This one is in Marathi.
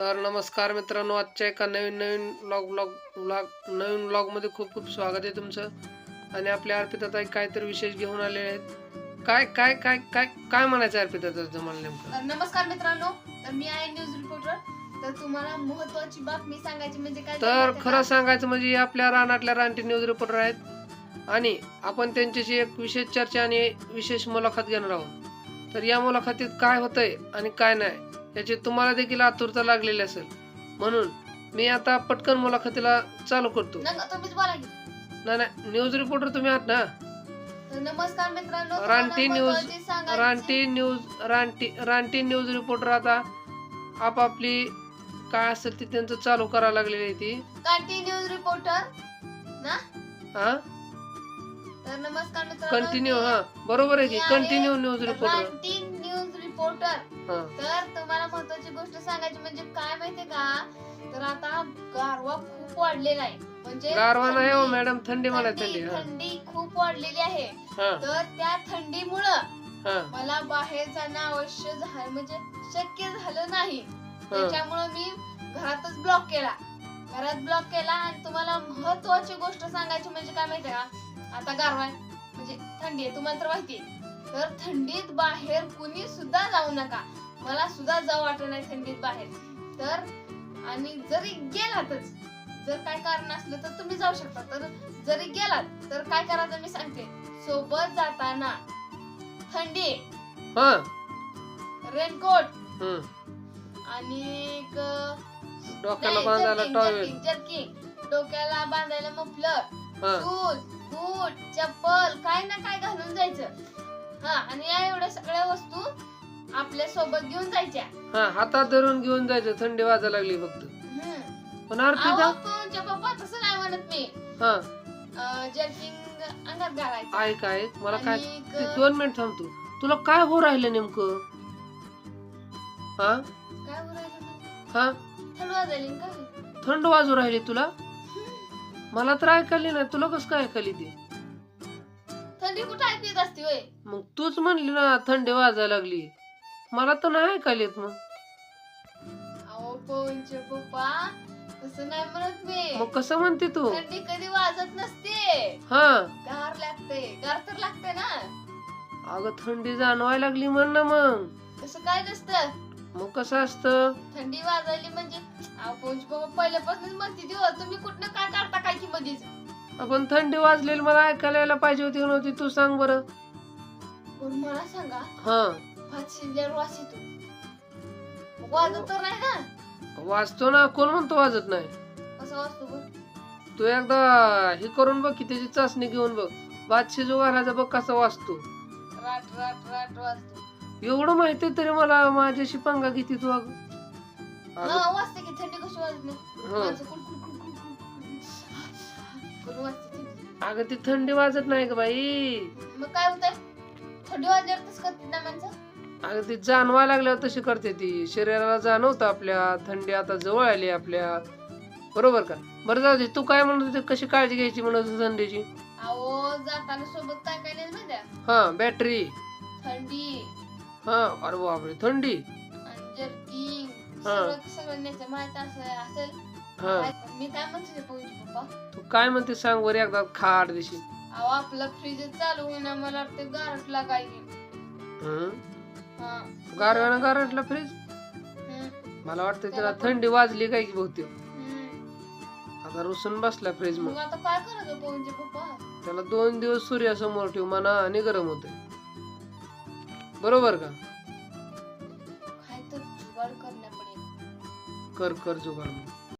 तर नमस्कार मित्रांनो आजच्या एका नवीन नवीन ब्लॉग ब्लॉग ब्लॉग नवीन ब्लॉगमध्ये खूप खूप स्वागत आहे तुमचं. आणि आपल्या अर्पिता ताई काहीतरी विशेष घेऊन आलेले आहेत. काय काय काय काय काय म्हणायचं अर्पिता ताई तुम्हाला नेमकं? तर नमस्कार मित्रांनो. तर मी आहे न्यूज रिपोर्टर तर तुम्हाला महत्वाची बातमी सांगायची म्हणजे काय तर खरं? सांगायचं म्हणजे आपल्या रानातल्या रानटी न्यूज रिपोर्टर आहेत. आणि आपण त्यांच्याशी एक विशेष चर्चा आणि विशेष मुलाखत घेणार आहोत. तर या मुलाखतीत काय होतंय आणि काय नाही. याची तुम्हाला देखील आतुरता लागलेली असेल. म्हणून मी आता पटकन मुलाखतीला चालू करतो. नका तुम्हीच बोला की. नाही नाही न्यूज रिपोर्टर तुम्ही आहात ना? नमस्कार मित्रांनो रानटी न्यूज- महत्त्वाची सांगायची- रानटी न्यूज रानटी रानटी न्यूज रिपोर्टर आता आपापली काय असेल ती त्यांचं चालू करायला लागलेली आहे ती. रानटी न्यूज रिपोर्टर हा? तर नमस्कार मित्रांनो कंटिन्यू हा. बरोबर आहे की? Continue news reporter news reporter हा. तर गोष्ट सांगायची म्हणजे काय माहितीये का? तर आता गारवा खूप वाढलेला आहे. म्हणजे गारवा नाही हो थंडी- मॅडम. थंडी मला थंडी थंडी हा. थंडी खूप वाढलेली आहे. हा. तर त्या थंडीमुळं हा. मला बाहेर जाणं आवश्यक झालं म्हणजे शक्य झालं नाही. त्याच्यामुळं मी घरातच ब्लॉक केला. घरात ब्लॉक केला आणि तुम्हाला महत्वाची गोष्ट सांगायची म्हणजे काय माहितीये का? आता गारवा आहे. म्हणजे थंडी आहे. तुम्हाला तर माहिती आहे. तर थंडीत बाहेर कुणी सुद्धा जाऊ नका. मला सुद्धा जाऊ वाटत नाही थंडीत बाहेर. तर आणि जरी गेलातच जर काय कारण असलं तर तुम्ही जाऊ शकता. तर जरी गेलात तर काय करायचं मी सांगते. सोबत जाताना थंडी हा. रेनकोट हम्म. आणि डोक्याला बांधायला टॉवेल डोक्याला बांधायला मफलर शूज बूट चप्पल काय ना काय घालून जायचं. हा आणि या एवढ्या सगळ्या वस्तू आपल्यासोबत घेऊन जायच्या. हा हातात धरून घेऊन जायचं. थंडी वाजायला लागली फक्त. हम्म. पण अर्पिता अहो, तुमच्या पप्पा तसं नाही म्हणत मी. हा. जर्किंग अंगात घालायचं. ऐक ऐक मला काय आणि ते दोन मिनिट थांबतो तुला काय हो राहिलं नेमकं? हा? काय मग? हा? थंड वाजायली वाजू राहिली तुला? मला तर ऐकायली नाही. तुला कसं काय ऐकायली ती? थंडी कुठं ऐकू येत असते होय? मग तूच म्हणली ना थंडी वाजायला लागली. मला तर नाही ऐकायला येत मग. अहो पवनचे पप्पा तसं नाही म्हणत मी. मग कसं म्हणते तू? थंडी कधी वाजत नसते. हा. गार लागते गार तर लागते ना. अगं थंडी जाणवायला लागली म्हण ना मग. तसं काय नसतं. मग कसं असतं? थंडी वाजायली म्हणजे अहो पवनचे पप्पा पहिल्यापासूनच म्हणते ती हो, तुम्ही कुठनं काय काढता काय की मधीच? आपण थंडी वाजलेली मला ऐकायला यायला पाहिजे होती का नव्हती तू सांग बरं. पण मला सांगा? हा. भात शिजल्यावर वास येतो मग वाजत तर नाही ना? वाजतो ना कोण म्हणतो वाजत नाही? कसं वाजतो तू एकदा हे करून बघ की त्याची चाचणी घेऊन बघ. भात शिजू घालायचा बघ कसा वाजतो. राट राट राट वाजतो. एवढं माहिती तरी मला माझ्याशी पंगा किती तू अगं? अगं, हा वाजते की थंडी कशी वाजत? नाही हं. माणसं कुड- कुड- कुड- कुड- कुड- कुड- करून वाजते थंडी. अगं ती थंडी वाजत नाही ग बाई. मग काय होतंय? थंडी वाजल्यावर तसं करते ना माणसं? अगं ती जाणवायला लागल्यावर तशी करते ती. शरीराला जाणवतं आपल्या थंडी आता जवळ आली आपल्या. बरोबर का? बरं जाऊ दे तू काय म्हणत होती कशी काळजी घ्यायची म्हणत होती थंडीची अहो जाताना सोबत काय काय नाही माहिती आहे? हा बॅटरी. थंडी. हा अरे बापरे थंडी. आणि जर्किंग हा. सगळं सगळं न्यायचं माहीत असं असेल हा. काय- मी काय म्हणते ते पवनचे पप्पा. तू काय म्हणते सांग वर एकदा खाड दिशी. अहो आपलं फ्रीज चालू होईना मला वाटतं गारठ लागायची हं? गारव्यानं गारटला फ्रीज मला वाटतं त्याला थंडी वाजली काय की बहुतेक. आता रुसून बसला फ्रीज मग. मग आता काय करायचं पवनचे पप्पा? त्याला दोन दिवस सूर्यासमोर ठेव म्हणा आणि गरम होते बरोबर का? काय तर जुगाड करण्या पडेल कर कर जुगार मग.